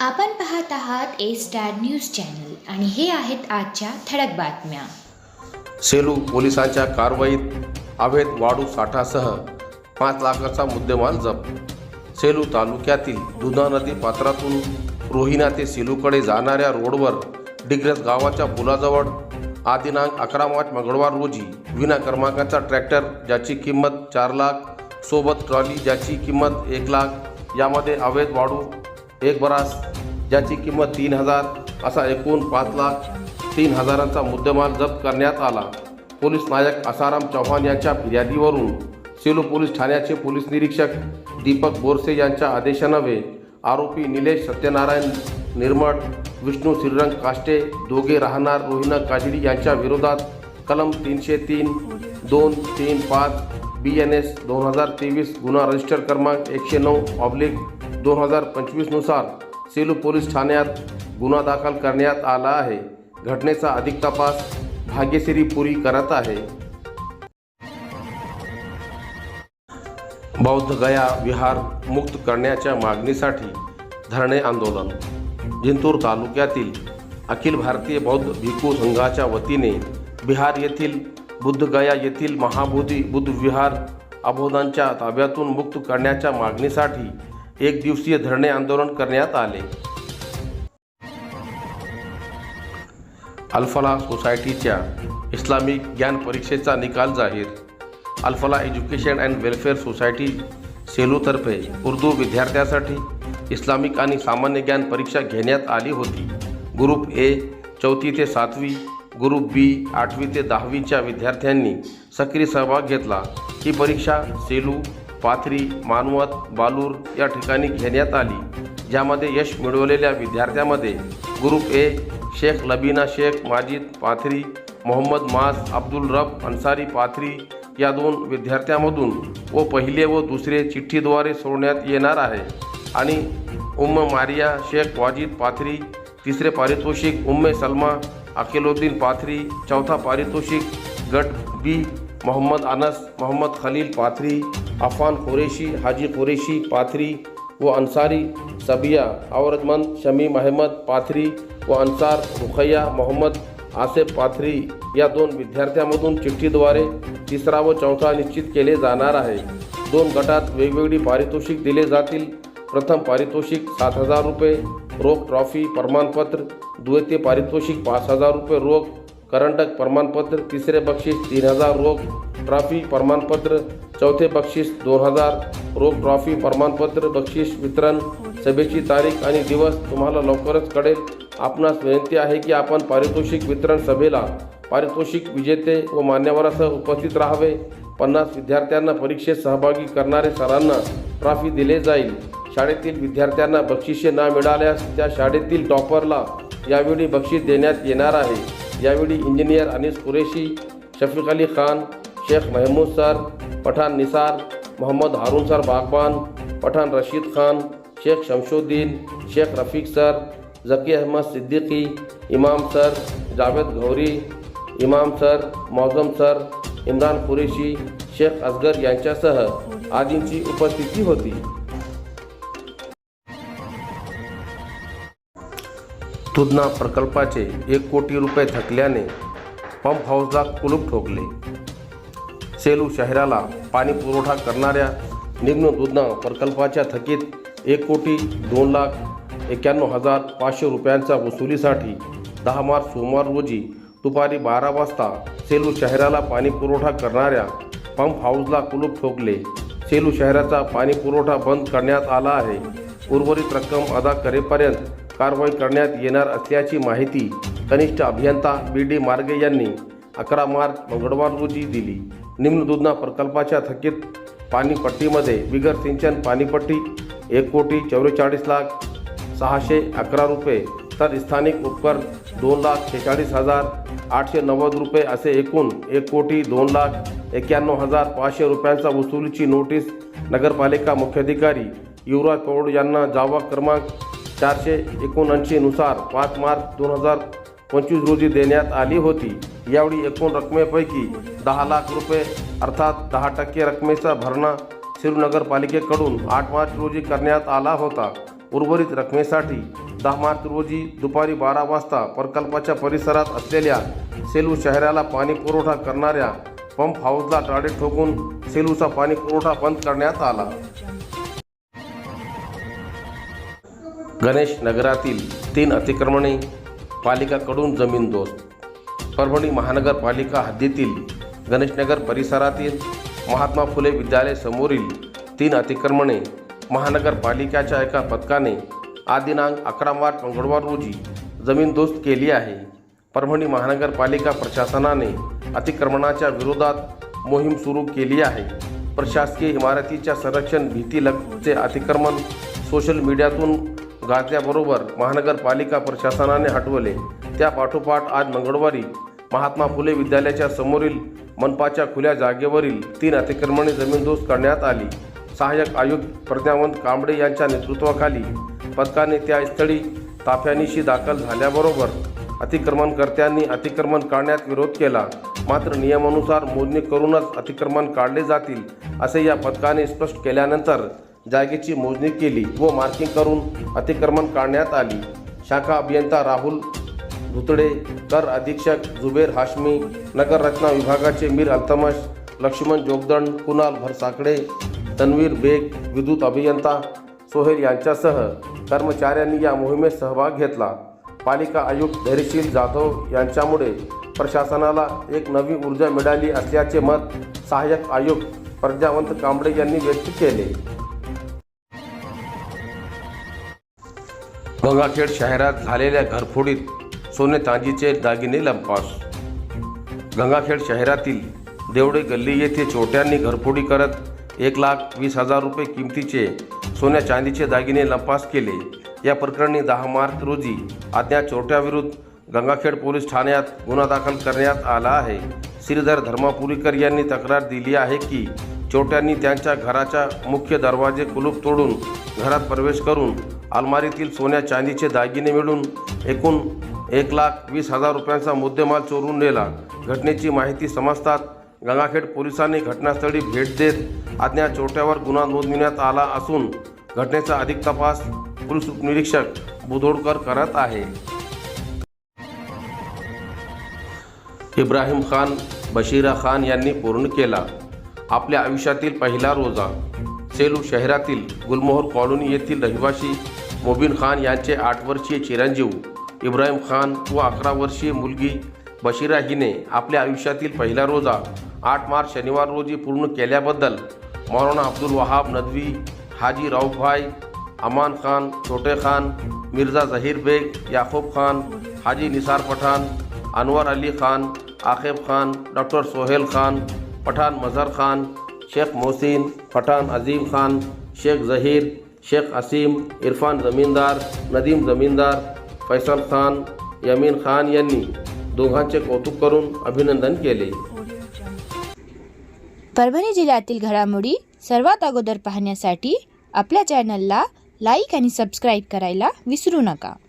आपण पाहत आहात ए स्टार न्यूज चॅनल आणि हे आहेत आजच्या ठळक बातम्या. सेलू पोलिसांच्या कारवाईत अवैध वाळू साठासह पाच लाखाचा मुद्देमाल जप्त. सेलू तालुक्यातील दुधा नदी पात्रातून रोहिणा ते सेलूकडे जाणाऱ्या रोडवर डिग्रस गावाच्या पुलाजवळ आदिनांक अकरा मार्च मंगळवार रोजी विना क्रमांकाचा ट्रॅक्टर ज्याची किंमत चार लाख सोबत ट्रॉली ज्याची किंमत एक लाख यामध्ये अवैध वाळू एक बरास ज्याची किंमत तीन हजार असा एकूण पाच लाख तीन हजारांचा मुद्देमाल जप्त करण्यात आला. पोलीस नायक आसाराम चव्हाण यांच्या फिर्यादीवरून सेलू पोलीस ठाण्याचे पोलीस निरीक्षक दीपक बोरसे यांच्या आदेशानवे आरोपी निलेश सत्यनारायण निर्मळ विष्णू श्रीरंग काष्टे दोघे राहणार रोहिणा काजडी यांच्या विरोधात कलम तीनशे तीन दोन तीन पाच बी एन एस दोन हजार तेवीस गुन्हा रजिस्टर क्रमांक एकशे नऊ ऑब्लिक दोन हजार पंचवीसनुसार सेलू पोलीस ठाण्यात गुन्हा दाखल करण्यात आला आहे. घटनेचा अधिक तपास भाग्यश्री पुरी करत आहे. बौद्ध गया विहार मुक्त करण्याच्या मागणीसाठी धरणे आंदोलन. जिंतूर तालुक्यातील अखिल भारतीय बौद्ध भिक्खू संघाच्या वतीने बिहार येथील बुद्धगया येथील महाबोधी बुद्ध विहार अबोधांच्या ताब्यातून मुक्त करण्याच्या मागणीसाठी एक दिवसीय धरणे आंदोलन करण्यात आले. अल्फला सोसायटीच्या इस्लामिक ज्ञान परीक्षेचा निकाल जाहीर. Alfalah education and welfare society सेलूतर्फे Urdu विद्यार्थ्यासाठी इस्लामिक आणि सामान्य ज्ञान परीक्षा घेण्यात आली होती. ग्रुप ए चौथी ते सातवी ग्रुप बी आठवी ते दहावीच्या विद्यार्थ्यांनी सक्रिय सहभाग घेतला. ही परीक्षा सेलू पाथरी मानवत बालूर या ठिकाणी घेण्यात आली. ज्यामध्ये यश मिळवलेल्या विद्यार्थ्यामध्ये ग्रुप ए शेख लबीना शेख माजिद पाथरी मोहम्मद मास अब्दुल रब अन्सारी पाथरी या दोन विद्यार्थ्यांमधून व पहिले व दुसरे चिठ्ठीद्वारे सोडण्यात येणार आहे. आणि उम्म मारिया शेख वाजिद पाथरी तिसरे पारितोषिक उम्मे सलमा अकिलुद्दीन पाथरी चौथा पारितोषिक गट बी मोहम्मद अनस मोहम्मद खलील पाथरी अफान कुरेशी हाजी कुरेशी पाथरी व अन्सारी सबिया औरतमंद शमीम अहमद पाथरी व अन्सार रुखैया मोहम्मद आसेफ पाथरी या दोन विद्यार्थ्यांमधून चिठ्ठीद्वारे तिसरा व चौथा निश्चित केले जाणार आहे. दोन गटात वेगवेगळी पारितोषिक दिले जातील. प्रथम पारितोषिक सात हजार रुपये रोख ट्रॉफी प्रमाणपत्र द्वितीय पारितोषिक पाच हजार रुपये रोख करंटक प्रमाणपत्र तिसरे बक्षीस तीन हजार रोख ट्रॉफी प्रमाणपत्र चौथे बक्षीस दोन हजार. रोख ट्रॉफी प्रमाणपत्र बक्षीस वितरण सभेची तारीख आणि दिवस तुम्हाला लवकरच कळेल. आपणास विनंती आहे की आपण पारितोषिक वितरण सभेला पारितोषिक विजेते व मान्यवरासह उपस्थित राहावे. पन्नास विद्यार्थ्यांना परीक्षेत सहभागी करणारे सरांना ट्रॉफी दिले जाईल. शाळेतील विद्यार्थ्यांना बक्षिसे न मिळाल्यास त्या शाळेतील टॉपरला यावेळी बक्षीस देण्यात येणार आहे. यावेळी engineer Anis Qureshi Shafiq Ali Khan Shaikh Mahmood sir Pathan Nisar Mohammad Haroon sir Bagban Pathan Rashid Khan Shaikh Shamsuddin Shaikh Rafiq sir Zaki Ahmed Siddiqui Imam sir Javed Ghauri Imam sir Mauzam sir Imran Qureshi Shaikh Asgar यांच्यासह आदींची उपस्थिती होती. तुदना प्रकल्पाचे एक कोटी रुपये थकल्याने pump हाऊसला कुलूप ठोकले. सेलू शहराला पाणी पुरवठा करणाऱ्या निम्न दुधना प्रकल्पाच्या थकीत एक कोटी दोन लाख एक्क्याण्णव हजार पाचशे रुपयांच्या वसुलीसाठी दहा मार्च सोमवार रोजी दुपारी बारा वाजता सेलू शहराला पाणी पुरवठा करणाऱ्या पंप हाऊसला कुलूप ठोकले. सेलू शहराचा पाणी पुरवठा बंद करण्यात आला आहे. उर्वरित रक्कम अदा करेपर्यंत कारवाई करण्यात येणार असल्याची माहिती कनिष्ठ अभियंता बी डी मार्गे यांनी अकरा मार्च मंगळवार रोजी दिली. निम्न दुधना प्रकल्पाच्या थकीत पाणीपट्टीमध्ये बिगर सिंचन पाणीपट्टी एक कोटी चौवेचाळीस लाख सहाशे अकरा रुपये तर स्थानिक उपकर दोन लाख शेहेचाळीस हजार आठशे नव्वद रुपये असे एकूण एक कोटी दोन लाख एक्क्याण्णव हजार पाचशे रुपयांचा वसुलीची नोटीस नगरपालिका मुख्याधिकारी युवराज पौड यांना जावा क्रमांक चारशे एकोणऐंशीनुसार पाच मार्च दोन हजार पंचवीस रोजी देण्यात आली होती. यावेळी एकूण रकमेपैकी दहा लाख रुपये अर्थात दहा टक्के रकमेचा भरणा सेलू आठ मार्च रोजी करण्यात आला होता. उर्वरित रकमेसाठी दहा मार्च रोजी दुपारी बारा वाजता प्रकल्पाच्या परिसरात असलेल्या सेलू शहराला पाणी पुरवठा करणाऱ्या पंप हाऊसला टाळे ठोकून सेलूचा पाणी पुरवठा बंद करण्यात आला. गणेश नगरातील तीन अतिक्रमणे पालिकाकडून जमीनदोस्त परभणी महानगरपालिका हद्दीतील गणेशनगर परिसरातील महात्मा फुले विद्यालय समोरील तीन अतिक्रमणे महानगरपालिकेच्या एका पथकाने आदिनांक अकरा मार्च मंगळवार रोजी जमीनदोस्त केली आहे. परभणी महानगरपालिका प्रशासनाने अतिक्रमणाच्या विरोधात मोहीम सुरू केली आहे. प्रशासकीय इमारतीच्या संरक्षण भीती लगतचे अतिक्रमण सोशल मीडियातून गाजल्याबरोबर महानगरपालिका प्रशासनाने हटवले. त्या पाठोपाठ आज मंगळवारी महात्मा फुले विद्यालयाच्या समोरील मनपाच्या खुल्या जागेवरील तीन अतिक्रमणे जमीनदोस्त करण्यात आली. सहाय्यक आयुक्त प्रज्ञावंत कांबळे यांच्या नेतृत्वाखाली पथकाने त्या स्थळी ताफ्यानिशी दाखल झाल्याबरोबर अतिक्रमणकर्त्यांनी अतिक्रमण काढण्यात विरोध केला. मात्र नियमानुसार मोजणी करूनच अतिक्रमण काढले जातील असे या पथकाने स्पष्ट केल्यानंतर जागेची मोजणी केली व मार्किंग करून अतिक्रमण काढण्यात आली. शाखा अभियंता राहुल धुतडे कर अधीक्षक जुबेर हाशमी नगररचना विभागाचे मीर अल्तमश लक्ष्मण जोगदंड कुणाल भरसाकडे तन्वीर बेग विद्युत अभियंता सोहेल यांच्यासह कर्मचाऱ्यांनी या मोहिमेत सहभाग घेतला. पालिका आयुक्त धैर्यशील जाधव यांच्यामुळे प्रशासनाला एक नवी ऊर्जा मिळाली असल्याचे मत सहाय्यक आयुक्त प्रज्ञावंत कांबळे यांनी व्यक्त केले. गंगाखेड शहरात झालेल्या घरफोडीत सोने चांदीचे दागिने लंपास. गंगाखेड शहरातील देवडे गल्ली येथे चोरट्यांनी घरफोडी करत एक लाख वीस हजार रुपये किमतीचे सोन्या चांदीचे दागिने लंपास केले. या प्रकरणी दहा मार्च रोजी अज्ञात चोट्याविरुद्ध गंगाखेड पोलीस ठाण्यात गुन्हा दाखल करण्यात आला आहे. श्रीधर धर्मापुरीकर यांनी तक्रार दिली आहे की चोरट्यांनी त्यांच्या घराच्या मुख्य दरवाजे कुलूप तोडून घरात प्रवेश करून अलमारीतील सोन्या चांदीचे दागिने मिळून एकूण एक लाख वीस हजार रुपयांचा मुद्देमाल चोरून नेला. घटनेची माहिती समजतात गंगाखेड पोलिसांनी घटनास्थळी भेट देत अज्ञात चोरट्यावर गुन्हा नोंदविण्यात आला असून घटनेचा अधिक तपास पोलीस उपनिरीक्षक बुधोडकर करत आहे. इब्राहिम खान बशीरा खान यांनी पूर्ण केला. आपल्या आयुष्यातील पहिला रोजा. सेलू शहरातील गुलमोहर कॉलनी येथील रहिवासी मोबिन खान यांचे आठ वर्षीय चिरंजीव इब्राहिम खान व अकरा वर्षीय मुलगी बशीरा हिने आपल्या आयुष्यातील पहिला रोजा आठ मार्च शनिवार रोजी पूर्ण केल्याबद्दल मौलाना अब्दुल वहाब नदवी हाजी राऊभाई अमान खान छोटे खान मिर्झा झहीर बेग याकूब खान हाजी निसार पठाण अनवर अली खान आखेब खान डॉक्टर सोहेल खान पठान मजहर खान शेख मोहसिन पठान अजीम खान शेख जहीर शेख असीम इरफान जमीनदार नदीम जमीनदार फैसल खान यमीन खान यांनी दोघांचे कौतुक करून अभिनंदन केले. परभणी जिल्ह्यातील घडामोडी सर्वात अगोदर पाहण्यासाठी आपल्या चॅनलला लाईक आणि सबस्क्राईब करायला विसरू नका.